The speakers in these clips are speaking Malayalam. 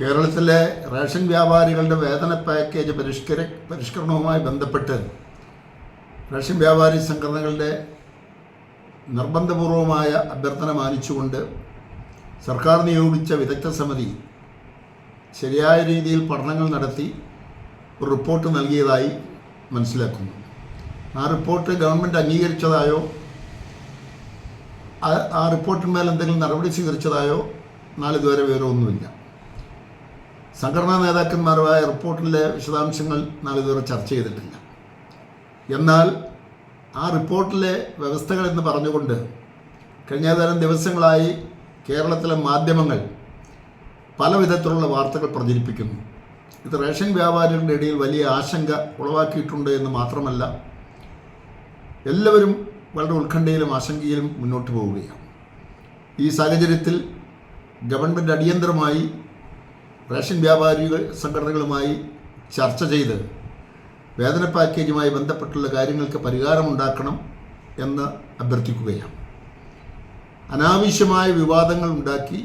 കേരളത്തിലെ റേഷൻ വ്യാപാരികളുടെ വേതന പാക്കേജ് പരിഷ്കര പരിഷ്കരണവുമായി ബന്ധപ്പെട്ട് റേഷൻ വ്യാപാരി സംഘടനകളുടെ നിർബന്ധപൂർവമായ അഭ്യർത്ഥന മാനിച്ചുകൊണ്ട് സർക്കാർ നിയോഗിച്ച വിദഗ്ധ സമിതി ശരിയായ രീതിയിൽ പഠനങ്ങൾ നടത്തി ഒരു റിപ്പോർട്ട് നൽകിയതായി മനസ്സിലാക്കുന്നു. ആ റിപ്പോർട്ട് ഗവൺമെന്റ് അംഗീകരിച്ചതായോ ആ- റിപ്പോർട്ടിന്മേൽ എന്തെങ്കിലും നടപടി സ്വീകരിച്ചതായോ നാളിതുവരെ വിവരമൊന്നുമില്ല. സംഘടനാ നേതാക്കന്മാരുമായ റിപ്പോർട്ടിലെ വിശദാംശങ്ങൾ നാളിതുവരെ ചർച്ച ചെയ്തിട്ടില്ല. എന്നാൽ ആ റിപ്പോർട്ടിലെ വ്യവസ്ഥകൾ എന്ന് പറഞ്ഞുകൊണ്ട് കഴിഞ്ഞ ഏതാനും ദിവസങ്ങളായി കേരളത്തിലെ മാധ്യമങ്ങൾ പല വിധത്തിലുള്ള വാർത്തകൾ പ്രചരിപ്പിക്കുന്നു. ഇത് റേഷൻ വ്യാപാരികളുടെ ഇടയിൽ വലിയ ആശങ്ക ഉളവാക്കിയിട്ടുണ്ട് എന്ന് മാത്രമല്ല എല്ലാവരും വളരെ ഉത്കണ്ഠയിലും ആശങ്കയിലും മുന്നോട്ട് പോവുകയാണ്. ഈ സാഹചര്യത്തിൽ ഗവൺമെന്റ് അടിയന്തരമായി റേഷൻ വ്യാപാരി സംഘടനകളുമായി ചർച്ച ചെയ്ത് വേതന പാക്കേജുമായി ബന്ധപ്പെട്ടുള്ള കാര്യങ്ങൾക്ക് പരിഹാരമുണ്ടാക്കണം എന്ന് അഭ്യർത്ഥിക്കുകയാണ്. അനാവശ്യമായ വിവാദങ്ങൾ ഉണ്ടാക്കി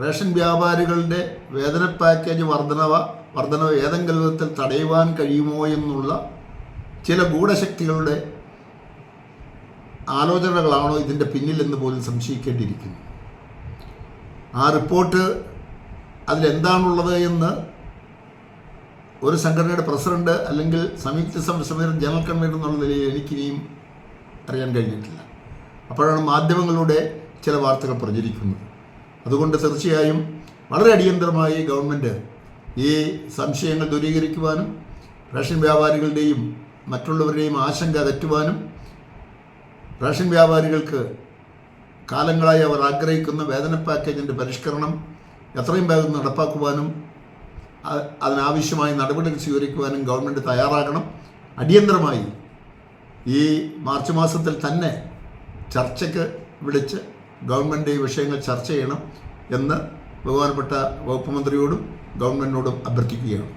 റേഷൻ വ്യാപാരികളുടെ വേതന പാക്കേജ് വർധനവ വർധനവ് ഏതെങ്കിലും വിധത്തിൽ തടയുവാൻ കഴിയുമോ എന്നുള്ള ചില ഗൂഢശക്തികളുടെ ആലോചനകളാണോ ഇതിന്റെ പിന്നിലെന്ന് പോലും സംശയിക്കേണ്ടിയിരിക്കുന്നു. ആ റിപ്പോർട്ട് അതിലെന്താണുള്ളത് എന്ന് ഒരു സംഘടനയുടെ പ്രസിഡന്റ് അല്ലെങ്കിൽ സംയുക്ത സംസ്ഥാന ജനറൽ കൺവീനർ എന്നുള്ള നിലയിൽ എനിക്കിനിയും അറിയാൻ കഴിഞ്ഞിട്ടില്ല. അപ്പോഴാണ് മാധ്യമങ്ങളുടെ ചില വാർത്തകൾ പ്രചരിക്കുന്നത്. അതുകൊണ്ട് തീർച്ചയായും വളരെ അടിയന്തരമായി ഗവൺമെന്റ് ഈ സംശയങ്ങൾ ദൂരീകരിക്കുവാനും റേഷൻ വ്യാപാരികളുടെയും മറ്റുള്ളവരുടെയും ആശങ്ക അകറ്റുവാനും റേഷൻ വ്യാപാരികൾക്ക് കാലങ്ങളായി അവർ ആഗ്രഹിക്കുന്ന വേതന പാക്കേജിന്റെ പരിഷ്കരണം എത്രയും വേഗം നടപ്പാക്കുവാനും അതിനാവശ്യമായ നടപടികൾ സ്വീകരിക്കുവാനും ഗവൺമെന്റ് തയ്യാറാകണം. അടിയന്തരമായി ഈ മാർച്ച് മാസത്തിൽ തന്നെ ചർച്ചയ്ക്ക് വിളിച്ച് ഗവൺമെന്റ് ഈ വിഷയങ്ങൾ ചർച്ച ചെയ്യണം എന്ന് ബഹുമാനപ്പെട്ട വകുപ്പ് മന്ത്രിയോടും ഗവൺമെന്റിനോടും അഭ്യർത്ഥിക്കുകയാണ്.